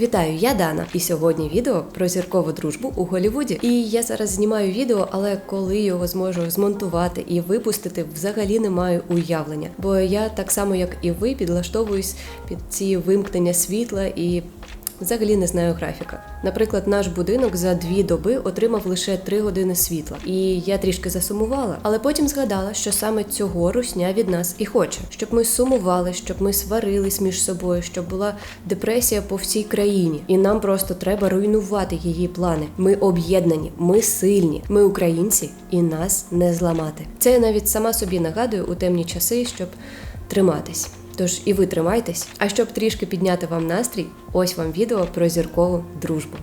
Вітаю, я Дана. І сьогодні відео про зіркову дружбу у Голлівуді. І я зараз знімаю відео, але коли його зможу змонтувати і випустити, взагалі не маю уявлення. Бо я так само, як і ви, підлаштовуюсь під ці вимкнення світла і. Взагалі не знаю графіка. Наприклад, наш будинок за дві доби отримав лише три години світла, і я трішки засумувала, але потім згадала, що саме цього русня від нас і хоче, щоб ми сумували, щоб ми сварились між собою, щоб була депресія по всій країні, і нам просто треба руйнувати її плани. Ми об'єднані, ми сильні, ми українці, і нас не зламати. Це я навіть сама собі нагадую у темні часи, щоб триматись. Тож і ви тримайтесь. А щоб трішки підняти вам настрій, ось вам відео про зіркову дружбу.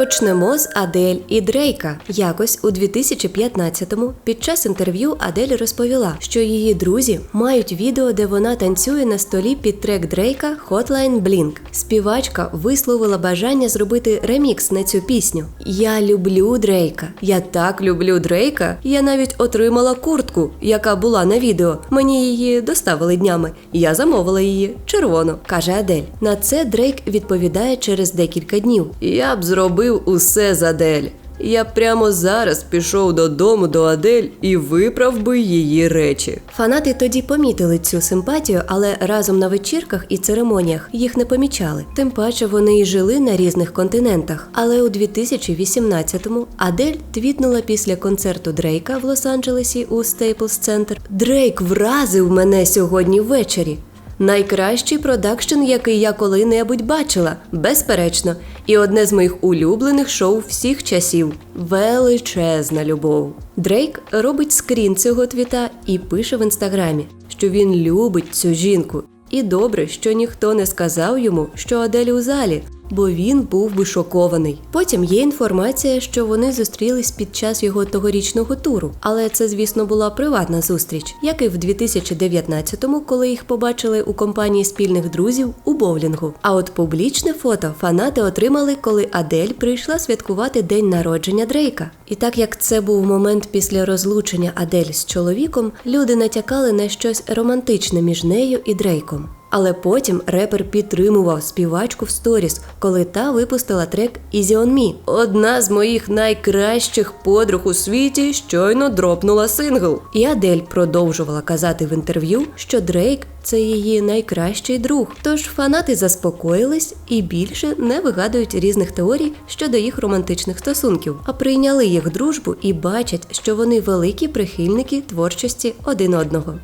Почнемо з Адель і Дрейка. Якось у 2015-му під час інтерв'ю Адель розповіла, що її друзі мають відео, де вона танцює на столі під трек Дрейка Hotline Bling. Співачка висловила бажання зробити ремікс на цю пісню. Я люблю Дрейка. Я так люблю Дрейка. Я навіть отримала куртку, яка була на відео. Мені її доставили днями. Я замовила її червону, каже Адель. На це Дрейк відповідає через декілька днів. Я б зробив усе за Адель. Я прямо зараз пішов додому до Адель і виправ би її речі. Фанати тоді помітили цю симпатію, але разом на вечірках і церемоніях їх не помічали. Тим паче вони і жили на різних континентах. Але у 2018-му Адель твітнула після концерту Дрейка в Лос-Анджелесі у Стейплс Центр. Дрейк вразив мене сьогодні ввечері. Найкращий продакшн, який я коли-небудь бачила, безперечно, і одне з моїх улюблених шоу всіх часів величезна любов. Дрейк робить скрін цього твіта і пише в інстаграмі, що він любить цю жінку. І добре, що ніхто не сказав йому, що Адель у залі, бо він був би шокований. Потім є інформація, що вони зустрілись під час його тогорічного туру, але це, звісно, була приватна зустріч, як і в 2019-му, коли їх побачили у компанії спільних друзів у боулінгу. А от публічне фото фанати отримали, коли Адель прийшла святкувати день народження Дрейка. І так як це був момент після розлучення Адель з чоловіком, люди натякали на щось романтичне між нею і Дрейком. Але потім репер підтримував співачку в сторіс, коли та випустила трек Easy on Me. Одна з моїх найкращих подруг у світі щойно дропнула сингл. І Адель продовжувала казати в інтерв'ю, що Дрейк це її найкращий друг. Тож фанати заспокоїлись і більше не вигадують різних теорій щодо їх романтичних стосунків, а прийняли їх дружбу і бачать, що вони великі прихильники творчості один одного.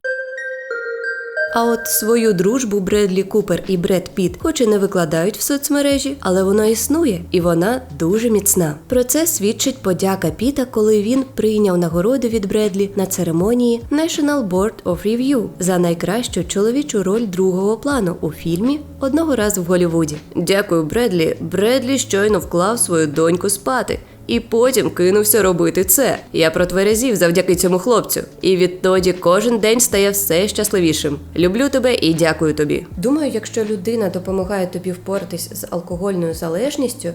А от свою дружбу Бредлі Купер і Бред Піт, хоч і не викладають в соцмережі, але вона існує і вона дуже міцна. Про це свідчить подяка Піта, коли він прийняв нагороду від Бредлі на церемонії National Board of Review за найкращу чоловічу роль другого плану у фільмі одного разу в Голлівуді. Дякую, Бредлі. Бредлі щойно вклав свою доньку спати. І потім кинувся робити це. Я протверезів завдяки цьому хлопцю. І відтоді кожен день стає все щасливішим. Люблю тебе і дякую тобі. Думаю, якщо людина допомагає тобі впоратись з алкогольною залежністю,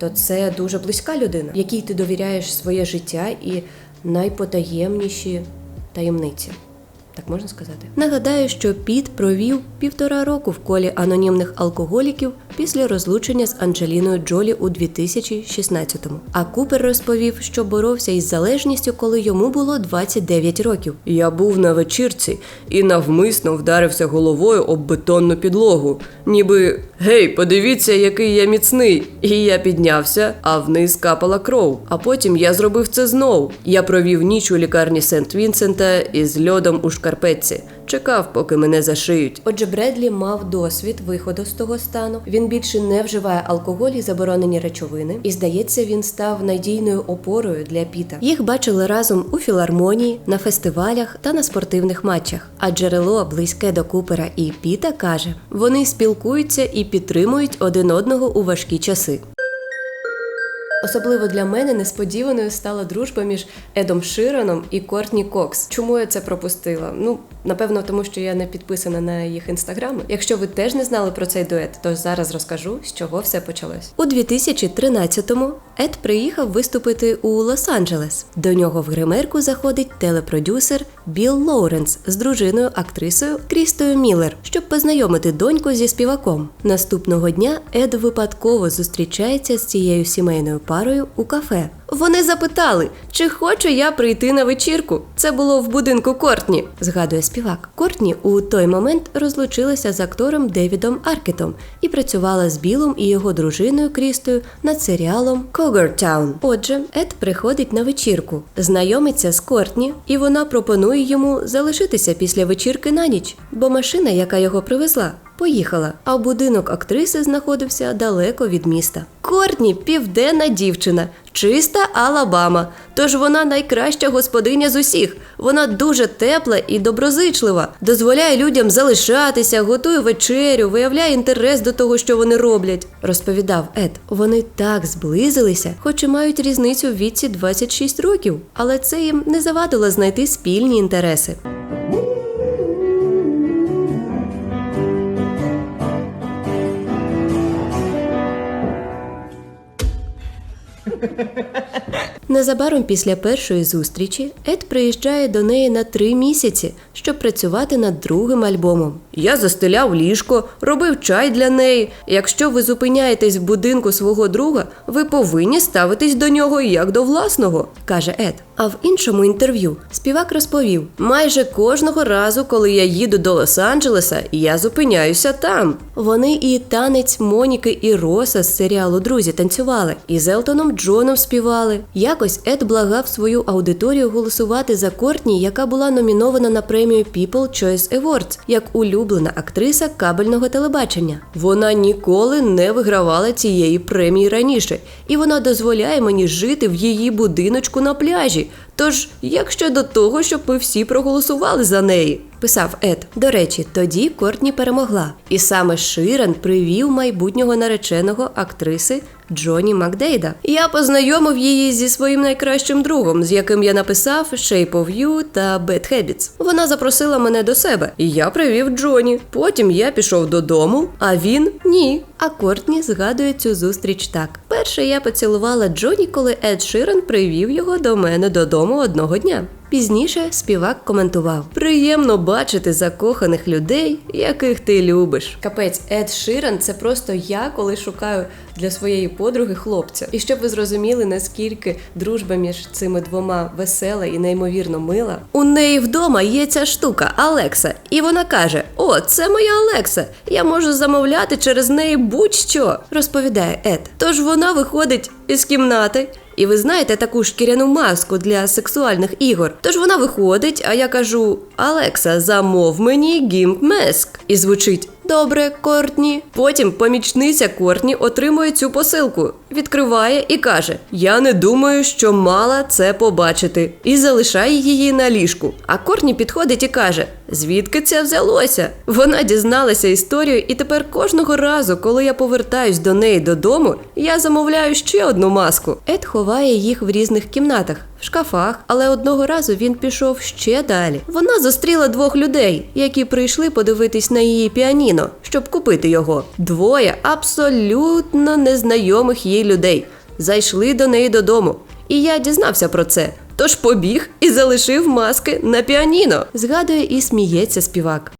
то це дуже близька людина, якій ти довіряєш своє життя і найпотаємніші таємниці. Так можна сказати. Нагадаю, що Піт провів півтора року в колі анонімних алкоголіків після розлучення з Анджеліною Джолі у 2016-му. А Купер розповів, що боровся із залежністю, коли йому було 29 років. Я був на вечірці і навмисно вдарився головою об бетонну підлогу. Ніби гей, подивіться, який я міцний. І я піднявся, а вниз капала кров. А потім я зробив це знов. Я провів ніч у лікарні Сент Вінсента із льодом у шкарпетці. Чекав, поки мене зашиють. Отже, Бредлі мав досвід виходу з того стану. Він більше не вживає алкоголь і заборонені речовини, і здається, він став надійною опорою для Піта. Їх бачили разом у філармонії, на фестивалях та на спортивних матчах. А джерело близьке до Купера і Піта каже: вони спілкуються і підтримують один одного у важкі часи. Особливо для мене несподіваною стала дружба між Едом Шираном і Кортні Кокс. Чому я це пропустила? Ну, Напевно, тому що я не підписана на їх інстаграми. Якщо ви теж не знали про цей дует, то зараз розкажу, з чого все почалось. У 2013-му Ед приїхав виступити у Лос-Анджелес. До нього в гримерку заходить телепродюсер Білл Лоуренс з дружиною актрисою Крістою Міллер, щоб познайомити доньку зі співаком. Наступного дня Ед випадково зустрічається з цією сімейною парою у кафе. Вони запитали, чи хочу я прийти на вечірку. Це було в будинку Кортні, згадує співак. Кортні у той момент розлучилася з актором Девідом Аркетом і працювала з Білом і його дружиною Крістою над серіалом Когертаун. Отже, Ед приходить на вечірку, знайомиться з Кортні, і вона пропонує йому залишитися після вечірки на ніч, бо машина, яка його привезла, Поїхала, а будинок актриси знаходився далеко від міста. Кортні південна дівчина, чиста Алабама. Тож вона найкраща господиня з усіх. Вона дуже тепла і доброзичлива, дозволяє людям залишатися, готує вечерю, виявляє інтерес до того, що вони роблять. Розповідав Ед. Вони так зблизилися, хоч і мають різницю в віці 26 років, але це їм не завадило знайти спільні інтереси. Незабаром після першої зустрічі Ед приїжджає до неї на три місяці, щоб працювати над другим альбомом. Я застеляв ліжко, робив чай для неї. Якщо ви зупиняєтесь в будинку свого друга, ви повинні ставитись до нього як до власного, каже Ед. А в іншому інтерв'ю співак розповів: майже кожного разу, коли я їду до Лос-Анджелеса, я зупиняюся там. Вони і танець Моніки і Роса з серіалу Друзі танцювали, і з Елтоном Джоном співали. Якось Ед благав свою аудиторію голосувати за Кортні, яка була номінована на премію People Choice Awards як улюблена актриса кабельного телебачення. Вона ніколи не вигравала цієї премії раніше, і вона дозволяє мені жити в її будиночку на пляжі. Тож, як щодо того, щоб ми всі проголосували за неї, писав Ед. До речі, тоді Кортні перемогла, і саме Ширен привів майбутнього нареченого актриси Джоні Макдейда. Я познайомив її зі своїм найкращим другом, з яким я написав Shape of You та Bad Habits. Вона запросила мене до себе, і я привів Джоні. Потім я пішов додому, а він ні. А Кортні згадує цю зустріч так: перше я поцілувала Джоні, коли Ед Ширен привів його до мене додому одного дня. Пізніше співак коментував: приємно бачити закоханих людей, яких ти любиш. Капець, Ед Ширен це просто я, коли шукаю для своєї подруги хлопця. І щоб ви зрозуміли, наскільки дружба між цими двома весела і неймовірно мила. У неї вдома є ця штука Алекса, і вона каже: О, це моя Алекса. Я можу замовляти через неї будь-що, розповідає Ед. Тож вона виходить із кімнати. І ви знаєте таку шкіряну маску для сексуальних ігор. Тож вона виходить, а я кажу: Алекса, замов мені гімп меск. І звучить Добре, Кортні. Потім помічниця Кортні отримує цю посилку, відкриває і каже: Я не думаю, що мала це побачити, і залишає її на ліжку. А Кортні підходить і каже: Звідки це взялося? Вона дізналася історію, і тепер кожного разу, коли я повертаюсь до неї додому, я замовляю ще одну маску. Ед ховає їх в різних кімнатах. В шкафах, але одного разу він пішов ще далі. Вона зустріла двох людей, які прийшли подивитись на її піаніно, щоб купити його. Двоє абсолютно незнайомих їй людей зайшли до неї додому. І я дізнався про це. Тож побіг і залишив маски на піаніно. Згадує і сміється співак.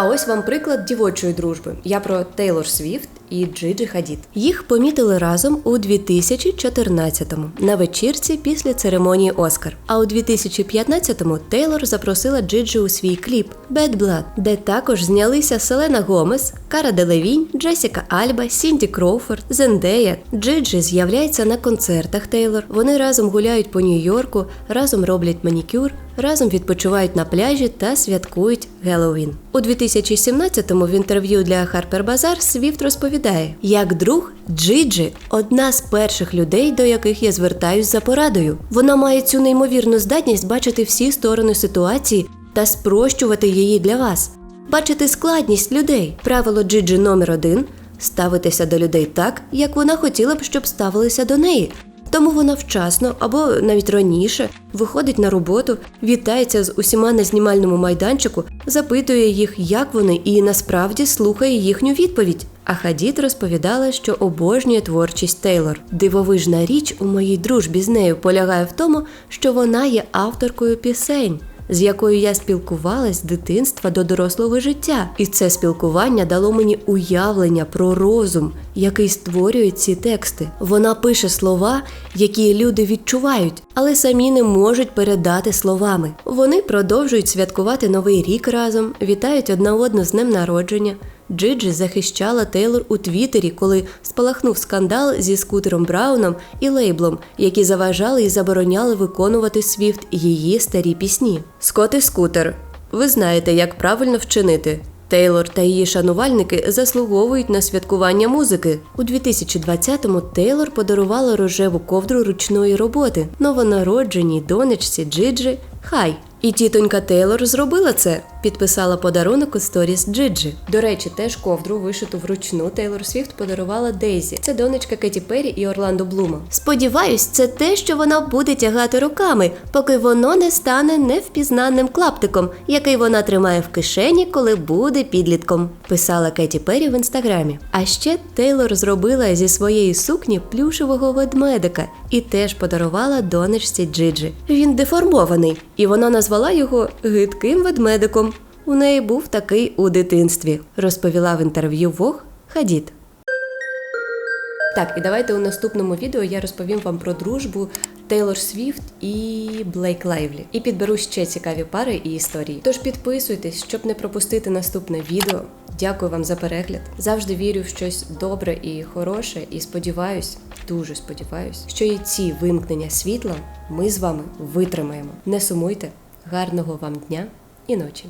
А ось вам приклад дівочої дружби. Я про Тейлор Свіфт і Джиджі Хадід. Їх помітили разом у 2014-му на вечірці після церемонії Оскар. А у 2015-му Тейлор запросила Джиджі у свій кліп «Bad Blood», де також знялися Селена Гомес, Кара Делевінь, Джесіка Альба, Сінді Кроуфорд, Зендея. Джиджі з'являється на концертах Тейлор. Вони разом гуляють по Нью-Йорку, разом роблять манікюр, разом відпочивають на пляжі та святкують Геловін. У 2017-му в інтерв'ю для Harper Bazaar Свіфт розповідає, як друг Джиджі одна з перших людей, до яких я звертаюсь за порадою. Вона має цю неймовірну здатність бачити всі сторони ситуації та спрощувати її для вас, бачити складність людей. Правило Джиджі номер один ставитися до людей так, як вона хотіла б, щоб ставилися до неї. Тому вона вчасно або навіть раніше виходить на роботу, вітається з усіма на знімальному майданчику, запитує їх, як вони, і насправді слухає їхню відповідь. А Хадід розповідала, що обожнює творчість Тейлор. Дивовижна річ у моїй дружбі з нею полягає в тому, що вона є авторкою пісень. З якою я спілкувалась з дитинства до дорослого життя, і це спілкування дало мені уявлення про розум, який створює ці тексти. Вона пише слова, які люди відчувають, але самі не можуть передати словами. Вони продовжують святкувати новий рік разом, вітають одна одну з днем народження. Джиджі захищала Тейлор у Твіттері, коли спалахнув скандал зі скутером Брауном і лейблом, які заважали і забороняли виконувати Свіфт її старі пісні. Скот і скутер. Ви знаєте, як правильно вчинити. Тейлор та її шанувальники заслуговують на святкування музики. У 2020-му Тейлор подарувала рожеву ковдру ручної роботи новонародженій донечці Джиджі Хай. І тітонька Тейлор зробила це. Підписала подарунок у сторіс Джиджі. До речі, теж ковдру вишиту вручну Тейлор Свіфт подарувала Дейзі. Це донечка Кеті Перрі і Орландо Блума. Сподіваюсь, це те, що вона буде тягати руками, поки воно не стане невпізнаним клаптиком, який вона тримає в кишені, коли буде підлітком. Писала Кеті Перрі в інстаграмі. А ще Тейлор зробила зі своєї сукні плюшевого ведмедика і теж подарувала донечці Джиджі. Він деформований, і вона назвала його гидким ведмедиком. У неї був такий у дитинстві, розповіла в інтерв'ю Вог Хадід. Так, і давайте у наступному відео я розповім вам про дружбу Тейлор Свіфт і Блейк Лайвлі. І підберу ще цікаві пари і історії. Тож підписуйтесь, щоб не пропустити наступне відео. Дякую вам за перегляд. Завжди вірю в щось добре і хороше, і сподіваюсь, дуже сподіваюсь, що і ці вимкнення світла ми з вами витримаємо. Не сумуйте, гарного вам дня і ночі.